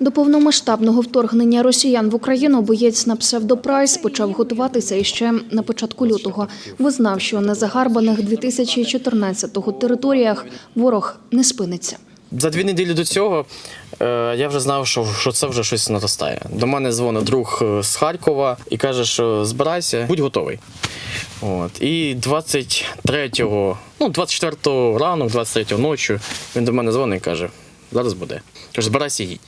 До повномасштабного вторгнення росіян в Україну боєць на псевдопрайс почав готуватися іще на початку лютого. Визнав, що на загарбаних 2014-го територіях ворог не спиниться. За дві неділі до цього е, я вже знав, що, це вже щось наростає. До мене дзвонить друг е, з Харкова і каже, що збирайся, будь готовий. От. І 23-го, ну, 24-го ранок, 23-го ночі він до мене дзвонить і каже, зараз буде. Каже, збирайся їдь.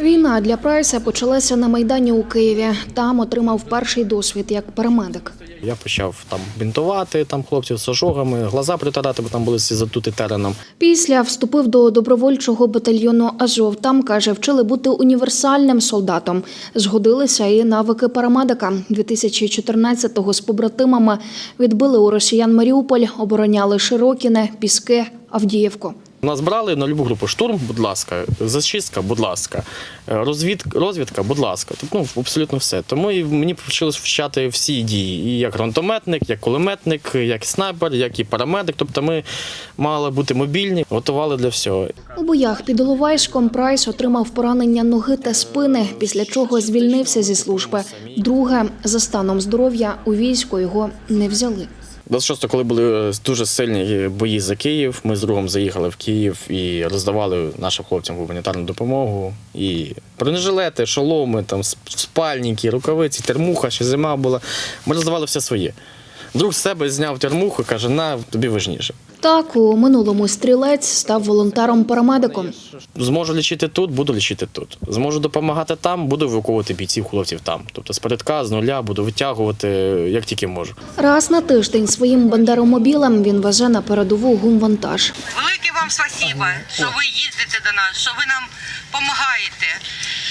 Війна для Прайса почалася на майдані у Києві. Там отримав перший досвід як парамедик. Я почав там бінтувати там хлопців з ожогами, глаза притирати, бо там були всі затути тереном. Після вступив до добровольчого батальйону Азов. Там каже, вчили бути універсальним солдатом. Згодилися і навики парамедика. 2014-го з побратимами відбили у росіян Маріуполь, обороняли Широкіне, Піски, Авдіївку. Нас брали на любу групу штурм, будь ласка, зачистка, будь ласка, е, розвід, розвідка, будь ласка. Тобто, ну, абсолютно все. Тому і мені почали вчати всі дії. І як гранатометник, як кулеметник, як снайпер, як і парамедик. Тобто ми мали бути мобільні, готували для всього. У боях під Іловайськом Прайс отримав поранення ноги та спини, після чого звільнився зі служби. Друге, за станом здоров'я у військо його не взяли. 26 коли були е, дуже сильні бої за Київ, ми з другом заїхали в Київ і роздавали нашим хлопцям гуманітарну допомогу. І бронежилети, шоломи, там спальники, рукавиці, термуха, ще зима була. Ми роздавали все своє. Друг з себе зняв термуху і каже, на тобі важніше. Так, у минулому стрілець став волонтером-парамедиком. Зможу лічити тут, буду лічити тут. Зможу допомагати там, буду евакуювати бійців, хлопців там. Тобто з передка, з нуля буду витягувати як тільки можу. Раз на тиждень своїм бандеромобілем він везе на передову гумвантаж. Велике вам спасибо, що ви їздите до нас, що ви нам допомагаєте.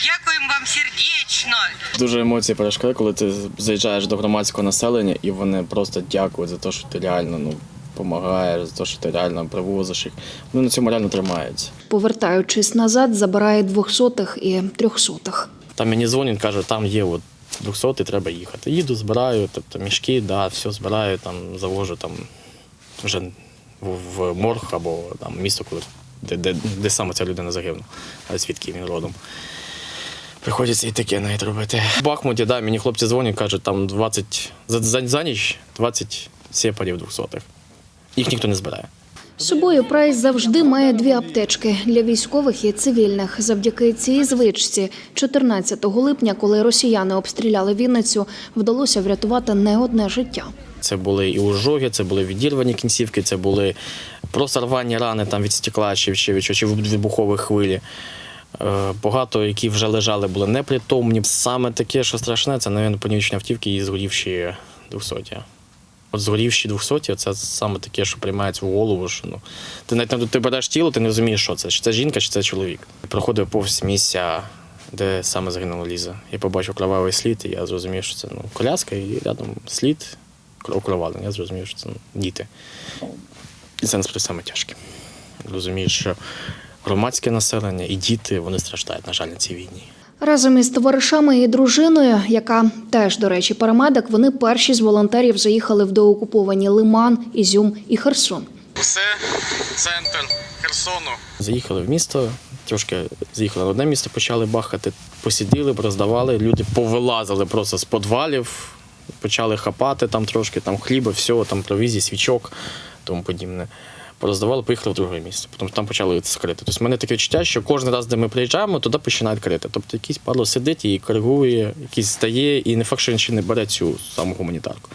Дякуємо вам сердечно. Дуже емоції перешкоди, коли ти заїжджаєш до громадського населення, і вони просто дякують за те, що ти реально ну, допомагаєш, за те, що ти реально привозиш їх. Вони на цьому реально тримаються. Повертаючись назад, забирає двохсотих і трьохсотих. Там мені дзвонять, каже, там є от 200 треба їхати. Їду, збираю, тобто мішки, да, все збираю, там завожу там вже в, в морг або там місто, коли, де, де, де саме ця людина загинула, звідки він родом. Приходиться і таке навіть робити. В Бахмуті, да, мені хлопці дзвонять, кажуть, там 20, за, за, за ніч 20 сепарів 200 Їх ніхто не збирає. З собою Прайс завжди має дві аптечки для військових і цивільних. Завдяки цій звичці 14 липня, коли росіяни обстріляли Вінницю, вдалося врятувати не одне життя. Це були і ожоги, це були відірвані кінцівки, це були просто рвані рани там від стекла чи, чи, чи, від вибухової хвилі. Е, Багато, які вже лежали, були непритомні. Саме таке, що страшне, це, мабуть, понівечні автівки і згорівші 200. От згорівші 200 це саме таке, що приймається в голову. Що, ну, ти навіть ти береш тіло, ти не розумієш, що це. Чи це жінка, чи це чоловік. Проходив повз місця, де саме загинула Ліза. Я побачив кровавий слід, і я зрозумів, що це ну, коляска, і рядом слід окровавлення. Я зрозумів, що це ну, діти. І це насправді саме тяжке. Розумієш, що громадське населення і діти вони страждають, на жаль, на цій війні. Разом із товаришами і дружиною, яка теж, до речі, парамедик, вони перші з волонтерів заїхали в доокуповані Лиман, Ізюм і Херсон. Це центр Херсону. Заїхали в місто, трошки заїхали на одне місто, почали бахати, посиділи, роздавали. Люди повилазили просто з подвалів, почали хапати там трошки, там хліба, всього, там провізії, свічок, тому подібне. Пороздавали, поїхали в друге місце. Потім там почали це крити. Тобто в мене таке відчуття, що кожен раз, де ми приїжджаємо, туди починають крити. Тобто якийсь парло сидить і коригує, якийсь стає, і не факт, що він ще не бере цю саму гуманітарку.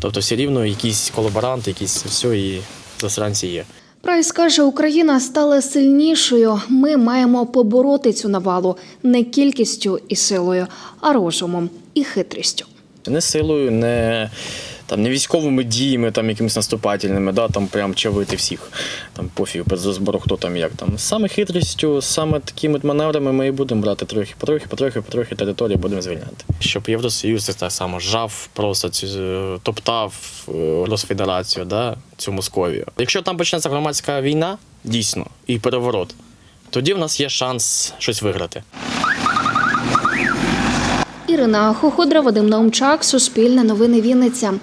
Тобто все рівно якісь колаборанти, якісь все і засранці є. Прайс каже, Україна стала сильнішою. Ми маємо побороти цю навалу не кількістю і силою, а розумом і хитрістю. Не силою, не, там, не військовими діями, там, якимись наступательними, да, там прям чавити всіх. Там пофіг без розбору, хто там як там. Саме хитрістю, саме такими маневрами ми і будемо брати трохи, потрохи, потрохи, потрохи території будемо звільняти. Щоб Євросоюз так само жав, просто цю, е, топтав е, Росфедерацію, да, цю Московію. Якщо там почнеться громадська війна, дійсно, і переворот, тоді в нас є шанс щось виграти. Ірина Хоходра, Вадим Наумчак, Суспільне новини Вінниця.